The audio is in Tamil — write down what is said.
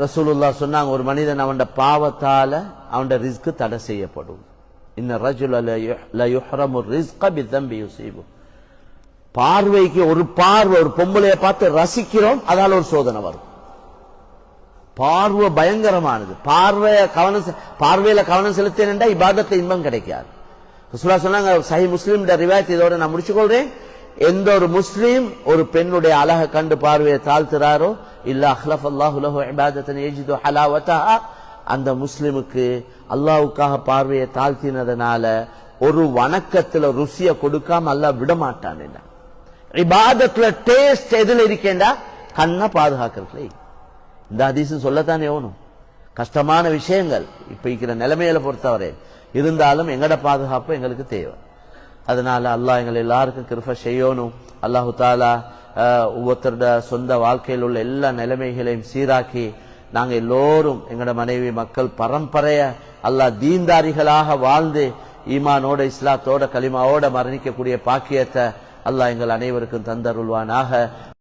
ரசூலுல்லா சொன்னாங்க ஒரு மனிதன் அவன் பாவத்தால அவன் ரிஸ்க்கு தடை செய்யப்படும். இந்த ரஜுலு பார்வைக்கு ஒரு பார்வை ஒரு பொம்பளைய பார்த்து ரசிக்கிறோம் அதால ஒரு சோதனை வரும். பார்வை பயங்கரமானது. பார்வைய கவனம் பார்வையில கவனம் செலுத்தினா இபாதத்தை இன்பம் கிடைக்காது. சொன்னாங்க சஹி முஸ்லீம் ரிவாயத் இதோட நான் முடிச்சுக்கொள்றேன். எந்த ஒரு முஸ்லீம் ஒரு பெண்ணுடைய அழகை கண்டு பார்வையை தாழ்த்துறாரோ இல்ல அஹ்லஃப் அல்லாஹு லஹு அந்த முஸ்லிமுக்கு அல்லாஹ்வுக்காக பார்வையை தாழ்த்தினதுனால ஒரு வணக்கத்துல ருசியை கொடுக்காம அல்ல விடமாட்டான் இபாதத்துல டேஸ்ட் எதுல இருக்கேண்டா? கண்ணை பாதுகாக்கிறதுல இந்த ஹதீஸும் சொல்லத்தானே வேணும் கஷ்டமான விஷயங்கள். இப்ப இருக்கிற நிலைமையில பொறுத்தவரை இருந்தாலும் எங்கட பாதுகாப்பு எங்களுக்கு தேவை. அதனால அல்லாஹ் எங்களை எல்லாருக்கும் கிருப செய்யணும். அல்லாஹு தாலா ஒவ்வொருத்தரோட சொந்த வாழ்க்கையில் உள்ள எல்லா நிலைமைகளையும் சீராக்கி நாங்கள் எல்லோரும் எங்களோட மனைவி மக்கள் பரம்பரைய அல்லாஹ் தீன்தாரிகளாக வாழ்ந்து ஈமானோட இஸ்லாத்தோட கலிமாவோட மரணிக்கக்கூடிய பாக்கியத்தை அல்லாஹ் எங்கள் அனைவருக்கும் தந்தருள்வானாக.